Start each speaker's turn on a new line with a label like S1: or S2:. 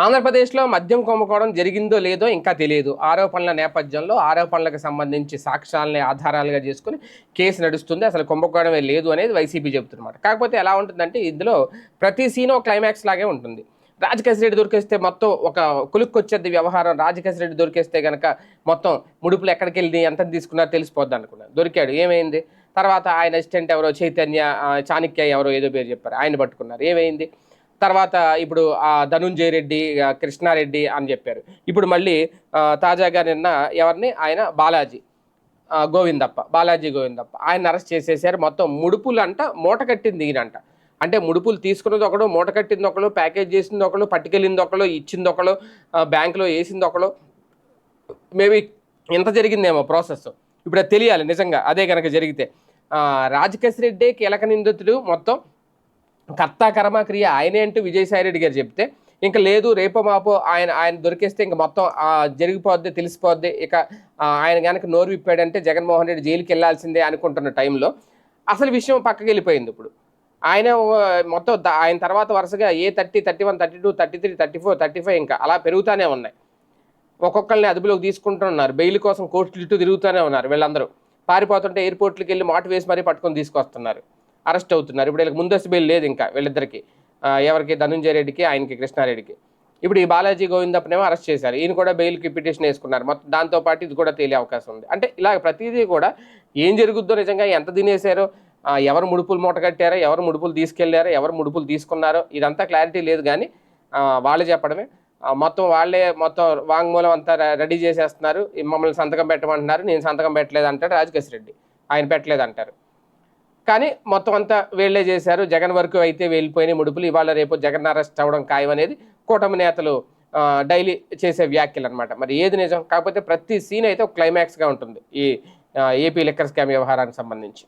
S1: ఆంధ్రప్రదేశ్లో మద్యం కుంభకోణం జరిగిందో లేదో ఇంకా తెలియదు. ఆరోపణల నేపథ్యంలో ఆరోపణలకు సంబంధించి సాక్ష్యాలని ఆధారాలుగా చేసుకుని కేసు నడుస్తుంది. అసలు కుంభకోణమే లేదు అనేది వైసీపీ చెబుతున్నమాట. కాకపోతే ఎలా ఉంటుందంటే ఇందులో ప్రతి సీన్ ఒక క్లైమాక్స్ లాగే ఉంటుంది. రాజకేశ్ రెడ్డి దొరికేస్తే మొత్తం ఒక కులుక్కొచ్చేది వ్యవహారం. రాజకేశ్ రెడ్డి దొరికేస్తే కనుక మొత్తం ముడుపులు ఎక్కడికి వెళ్ళి ఎంత తీసుకున్నారో తెలిసిపోద్ది అనుకున్నాను దొరికాడు. ఏమైంది? తర్వాత ఆయన అసిస్టెంట్ ఎవరో చైతన్య చాణిక్య చాణక్య ఎవరో ఏదో పేరు చెప్పారు. ఆయన పట్టుకున్నారు. ఏమైంది? తర్వాత ఇప్పుడు ధనుంజయ రెడ్డి కృష్ణారెడ్డి అని చెప్పారు. ఇప్పుడు మళ్ళీ తాజాగా నిన్న ఎవరిని? ఆయన బాలాజీ గోవిందప్ప బాలాజీ గోవిందప్ప. ఆయన అరెస్ట్ చేసేసారు. మొత్తం ముడుపులు అంట మూట కట్టింది ఈయనంట. అంటే ముడుపులు తీసుకున్నది ఒకడు మూట కట్టింది ఒకడు ప్యాకేజ్ చేసింది ఒకడు పట్టుకెళ్ళింది ఒకడు ఇచ్చింది ఒకడు బ్యాంకులో వేసింది ఒకడు. మేబీ ఎంత జరిగిందేమో ప్రాసెస్. ఇప్పుడు తెలియాలి నిజంగా అదే కనుక జరిగితే. రాజకేశ్ రెడ్డే కీలక నిందితుడు మొత్తం. కర్త కర్మ క్రియ. ఆయనే అంటూ విజయసాయి రెడ్డి గారు చెప్తే ఇంకా లేదు రేపో మాపో ఆయన ఆయన దొరికేస్తే ఇంకా మొత్తం జరిగిపోద్ది తెలిసిపోద్ది. ఇక ఆయన కనుక నోరు విప్పాడంటే జగన్మోహన్ రెడ్డి జైలుకి వెళ్ళాల్సిందే అనుకుంటున్న టైంలో అసలు విషయం పక్కకి వెళ్ళిపోయింది ఇప్పుడు. ఆయన మొత్తం ఆయన తర్వాత వరుసగా ఏ thirty thirty one thirty two thirty three thirty four thirty five ఇంకా అలా పెరుగుతూనే ఉన్నాయి. ఒక్కొక్కరిని అదుపులోకి తీసుకుంటున్నారు బెయిల్ కోసం కోర్టులు ఇటు తిరుగుతూనే ఉన్నారు వీళ్ళందరూ. పారిపోతుంటే ఎయిర్పోర్ట్లకు వెళ్ళి మాటు వేసి మరీ పట్టుకొని తీసుకొస్తున్నారు. అరెస్ట్ అవుతున్నారు. ఇప్పుడు వీళ్ళకి ముందస్తు బెయిల్ లేదు ఇంకా వీళ్ళిద్దరికి. ఎవరికి? ధనుంజయ రెడ్డికి ఆయనకి కృష్ణారెడ్డికి. ఇప్పుడు ఈ బాలాజీ గోవిందప్పనేమో అరెస్ట్ చేశారు. ఈయన కూడా బెయిల్కి పిటిషన్ వేసుకున్నారు. మొత్తం దాంతోపాటు ఇది కూడా తేలే అవకాశం ఉంది. అంటే ఇలా ప్రతిదీ కూడా ఏం జరుగుద్దో నిజంగా ఎంత తినేశారో ఎవరు ముడుపులు మూట కట్టారో ఎవరు ముడుపులు తీసుకెళ్ళారో ఎవరు ముడుపులు తీసుకున్నారో ఇదంతా క్లారిటీ లేదు కానీ వాళ్ళు చెప్పడమే. మొత్తం వాళ్ళే మొత్తం వాంగ్మూలం అంతా రెడీ చేసేస్తున్నారు. ఈ మమ్మల్ని సంతకం పెట్టమంటున్నారు. నేను సంతకం పెట్టలేదు అంటాడు రాజకేశ్ రెడ్డి. ఆయన పెట్టలేదు అంటారు కానీ మొత్తం అంతా వీళ్ళే చేశారు. జగన్ వరకు అయితే వెళ్ళిపోయిన ముడుపులు. ఇవాళ రేపు జగన్ అరెస్ట్ అవ్వడం ఖాయం అనేది కూటమి నేతలు డైలీ చేసే వ్యాఖ్యలు అనమాట మరి ఏది నిజం? కాకపోతే ప్రతి సీన్ అయితే ఒక క్లైమాక్స్గా ఉంటుంది ఈ ఏపీ లిక్కర్ స్కామ్ వ్యవహారానికి సంబంధించి.